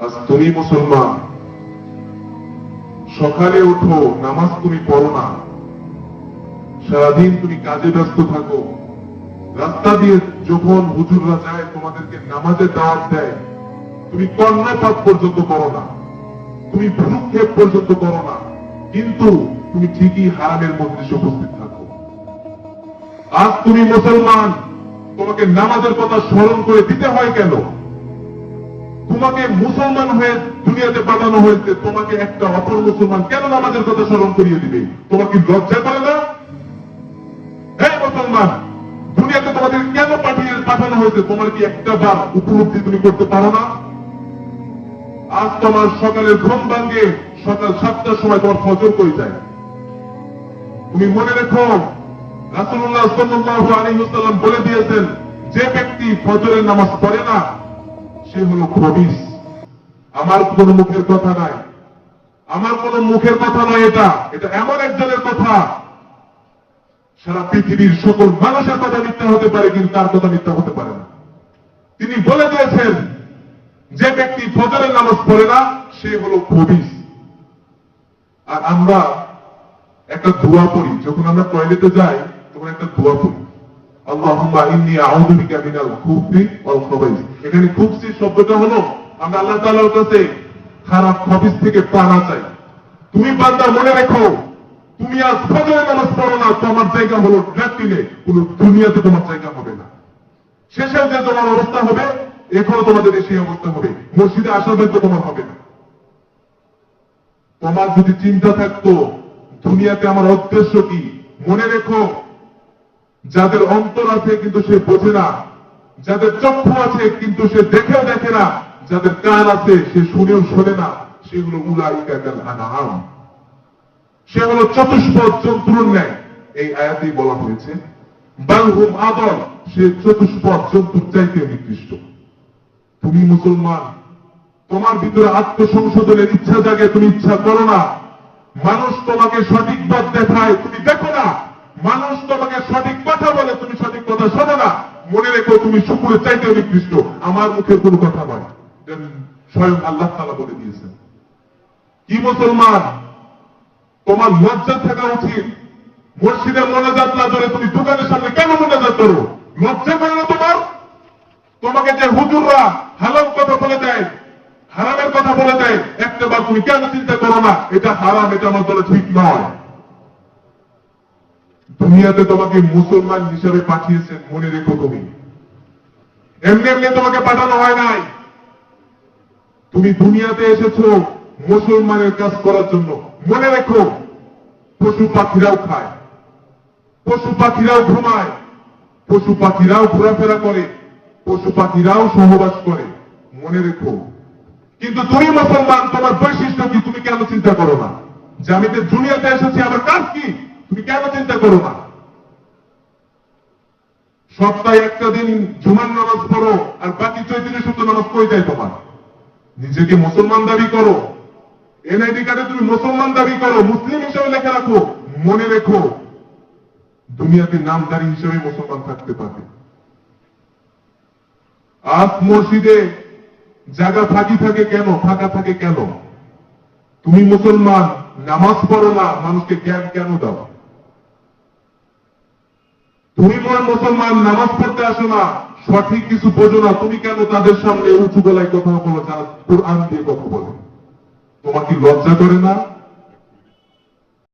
আজ তুমি মুসলমান। সকালে ওঠো নামাজ তুমি পড়ো না। সারাদিন তুমি কাজে ব্যস্ত থাকো। রাস্তা দিয়ে যখন হুজুররা যায়, তোমাদেরকে নামাজে দাওয়াত দেয়। তুমি কর্ণপাত পর্যন্ত করো না। তুমি ভ্রুক্ষেপ পর্যন্ত করো না। কিন্তু তুমি ঠিকই হারামের মধ্যে উপস্থিত থাকো। আজ তুমি মুসলমান। তোমাকে নামাজের কথা স্মরণ করে দিতে হয় কেন? তোমাকে মুসলমান হয়ে দুনিয়াতে পাঠানো হয়েছে, তোমাকে একটা অপর মুসলমান কেন নামাজের কথা স্মরণ করিয়ে দিবে? তোমার কি লজ্জা করে না? হ্যাঁ মুসলমান, দুনিয়াতে তোমাদের কেন পাঠিয়ে পাঠানো হয়েছে? তোমার কি একটা বার উপলব্ধি তুমি করতে পারো না? আজ তোমার সকালের ঘুম ভাঙ্গে সকাল সাতটার সময় তোমার ফজর করে যায়। তুমি মনে রেখো রাসুল্লাহ সাল্লাহ আলহিহাল্লাম বলে দিয়েছেন, যে ব্যক্তি ফজরের নামাজ পড়ে না সে হলো খবিস। আমার কোন মুখের কথা নাই। আমার কোন মুখের কথা নয় এটা। এটা এমন একজনের কথা। সারা পৃথিবীর সকল মানুষের কথা মিথ্যা হতে পারে, কিন্তু তার কথা মিথ্যা হতে পারে না। তিনি বলে দিয়েছেন, যে ব্যক্তি ফজরের নামাজ পড়ে না, সে হলো খবিস। আর আমরা একটা দোয়া পড়ি যখন আমরা টয়লেটে যাই, তখন একটা দোয়া পড়ি আল্লাহুম্মা এখানে খুবসি শব্দটা হলো, আমরা আল্লাহ কাছে খারাপ খবিস থেকে পানা চাই। তুমি মনে রেখো, তুমি আজ পড়ো না, তোমার জায়গা হলো দুনিয়াতে তোমার জায়গা হবে না। শেষে যে তোমার অবস্থা হবে, এখনও তোমাদের সেই অবস্থা হবে। মসজিদে আসার দায়িত্ব তোমার হবে না। তোমার যদি চিন্তা থাকতো, দুনিয়াতে আমার উদ্দেশ্য কি? মনে রেখো যাদের অন্তর আছে কিন্তু সে বোঝে না, যাদের চক্ষু আছে কিন্তু সে দেখেও দেখে না, যাদের কান আছে সে শুনেও শোনে না, সেগুলো উলাইকা কাল আনাম সে হলো চতুষ্পদ জন্তুর ন্যায়। এই আয়াতেই বলা হয়েছে বালহুম আদর সে চতুষ্পদ জন্তুর চাইতে নিকৃষ্ট। তুমি মুসলমান, তোমার ভিতরে আত্মসংশোধনের ইচ্ছা জাগে, তুমি ইচ্ছা করো না। মানুষ তোমাকে সঠিক পথ দেখায়, তুমি দেখো না। মানুষ তোমাকে সঠিক কথা বলে, তুমি সঠিক কথা শোনো না। মনে রেখো, তুমি শুকুরের চাইতে নিকৃষ্ট। আমার মুখের কোনো কথা নয়। স্বয়ং আল্লাহ তালা বলে দিয়েছেন। কি মুসলমান? তোমার লজ্জা থাকা উচিত। মসজিদের মনাজাত না ধরে তুমি দোকানের সামনে কেন মনাজাত করো? লজ্জা করে না তোমার? তোমাকে যে হুজুররা হালাল কথা বলে দেয়, হারামের কথা বলে দেয়, একটা বার তুমি কেন চিন্তা করো না? এটা হারাম, এটা আমার দলে ঠিক নয়। দুনিয়াতে তোমাকে মুসলমান হিসেবে পাঠিয়েছেন মনে রেখো তুমি। এমনি এমনি তোমাকে পাঠানো হয় নাই। তুমি দুনিয়াতে এসেছ মুসলমানের কাজ করার জন্য। মনে রেখো, পশু পাখিরাও খায়, পশু পাখিরাও ঘুমায়, পশু পাখিরাও ঘোরাফেরা করে, পশু পাখিরাও সহবাস করে। মনে রেখো। কিন্তু তুমি মুসলমান, তোমার বৈশিষ্ট্য কি? তুমি কেন চিন্তা করো না? যে আমি যে দুনিয়াতে এসেছি, আমার কাজ কি? তুমি কেন চিন্তা করো না? সপ্তাহে একটা দিন জুমার নামাজ পড়ো আর বাকি চৈতন্য সূত্র নামাজ কই দেয় তোমার। নিজেকে মুসলমান দাবি করো। এনআইডি কার্ডে তুমি মুসলমান দাবি করো, মুসলিম হিসেবে লেখা রাখো, মনে রেখো। দুনিয়াতে নামদারি হিসেবে মুসলমান থাকতে পারবে। আজ মসজিদে জায়গা ফাঁকি থাকে কেন? ফাঁকা থাকে কেন? তুমি মুসলমান, নামাজ পড়ো না, মানুষকে জ্ঞান কেন দাও? মনে মুসলমান নামাজ পড়তে আসে না, সঠিক কিছু বোঝো না, তুমি কেন তাদের সামনে উঁচু গলায় কথা বলো যারা কোরআন দিয়ে কথা বলে। তোমার কি লজ্জা করে না?